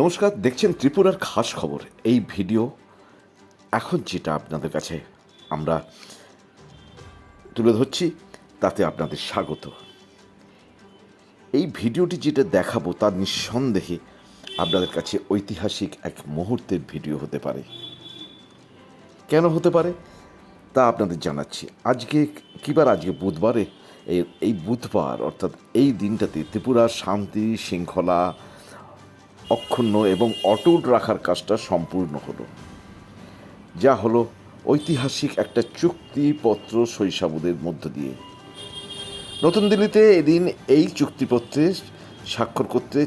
নমস্কার, দেখছেন ত্রিপুরার খাস খবর। এই ভিডিও এখন যেটা আপনাদের কাছে আমরা তুলে ধরছি, তাতে আপনাদের স্বাগত। এই ভিডিওটি যেটা দেখাবো, তা নিঃসন্দেহে আপনাদের কাছে ঐতিহাসিক এক মুহূর্তের ভিডিও হতে পারে। কেন হতে পারে? তা আপনাদের জানাচ্ছি। আজকে, কিবার আজকে বুধবারে, এই বুধবার, অর্থাৎ এই দিনটাতে ত্রিপুরার শান্তি, শৃঙ্খলা অক্ষুণ্ণ এবং অটুট রাখার কাজটা সম্পূর্ণ হলো। যা হলো ঐতিহাসিক একটা চুক্তিপত্র শৈশবদের মধ্য দিয়ে। নতুন দিল্লিতে এদিন এই চুক্তিপত্রে স্বাক্ষর করতে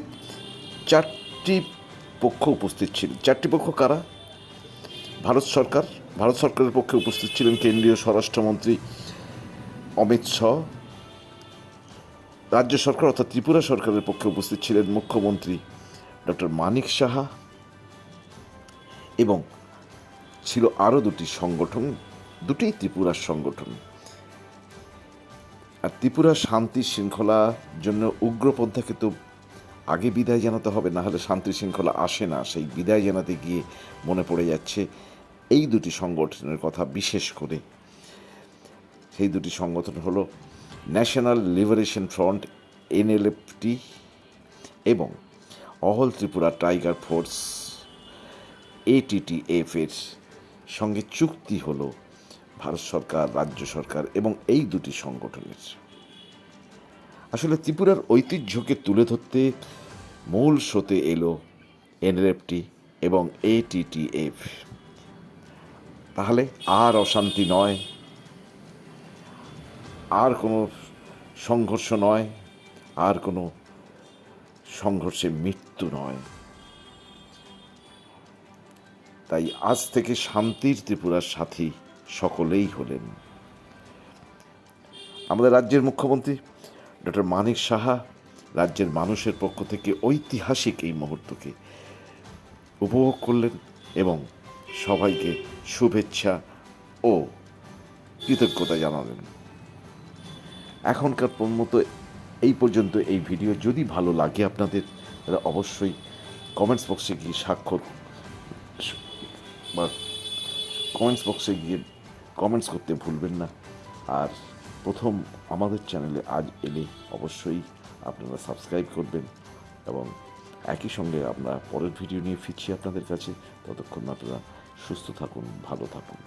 চারটি পক্ষ উপস্থিত ছিল। চারটি পক্ষ কারা? ভারত সরকার। ভারত সরকারের পক্ষে উপস্থিত ছিলেন কেন্দ্রীয় স্বরাষ্ট্রমন্ত্রী অমিত শাহ। রাজ্য সরকার অর্থাৎ ত্রিপুরা সরকারের পক্ষে উপস্থিত ছিলেন মুখ্যমন্ত্রী ডক্টর মানিক সাহা এবং ছিল আরও দুটি সংগঠন দুটিই ত্রিপুরার সংগঠন। আর ত্রিপুরা শান্তি শৃঙ্খলার জন্য উগ্রপন্থাকে তো আগে বিদায় জানাতে হবে, না হলে শান্তি শৃঙ্খলা আসে না। সেই বিদায় জানাতে গিয়ে মনে পড়ে যাচ্ছে এই দুটি সংগঠনের কথা বিশেষ করে। সেই দুটি সংগঠন হলো ন্যাশনাল লিবারেশন ফ্রন্ট, এনএলএফটি এবং all Tripura tiger force ATTF এর সঙ্গে চুক্তি হলো ভারত সরকার, রাজ্য সরকার এবং এই দুটি সংগঠনের। আসলে ত্রিপুরার ঐতিহ্যকে তুলে ধরতে মূল স্রোতে এলো এনএলএফটি এবং এটিটিএফ তাহলে আর অশান্তি নয়, আর কোনো সংঘর্ষ নয়, আর কোনো সংঘর্ষে মৃত্যু নয়। তাই আজ থেকে শান্তির ত্রিপুরার সাথী সকলেই হলেন। আমাদের রাজ্যের মুখ্যমন্ত্রী ডক্টর মানিক সাহা রাজ্যের মানুষের পক্ষ থেকে ঐতিহাসিক এই মুহূর্তকে উপভোগ করলেন এবং সবাইকে শুভেচ্ছা ও কৃতজ্ঞতা জানালেন। এখনকার মতো এই পর্যন্ত এই ভিডিও যদি ভালো লাগে আপনাদের, তাহলে অবশ্যই কমেন্টস বক্সে গিয়ে স্বাক্ষর বা কমেন্টস বক্সে গিয়ে কমেন্টস করতে ভুলবেন না। আর প্রথম আমাদের চ্যানেলে আজ এলে অবশ্যই আপনারা সাবস্ক্রাইব করবেন এবং একই সঙ্গে আমরা পরের ভিডিও নিয়ে ফিরছি আপনাদের কাছে। ততক্ষণ আপনারা সুস্থ থাকুন, ভালো থাকুন।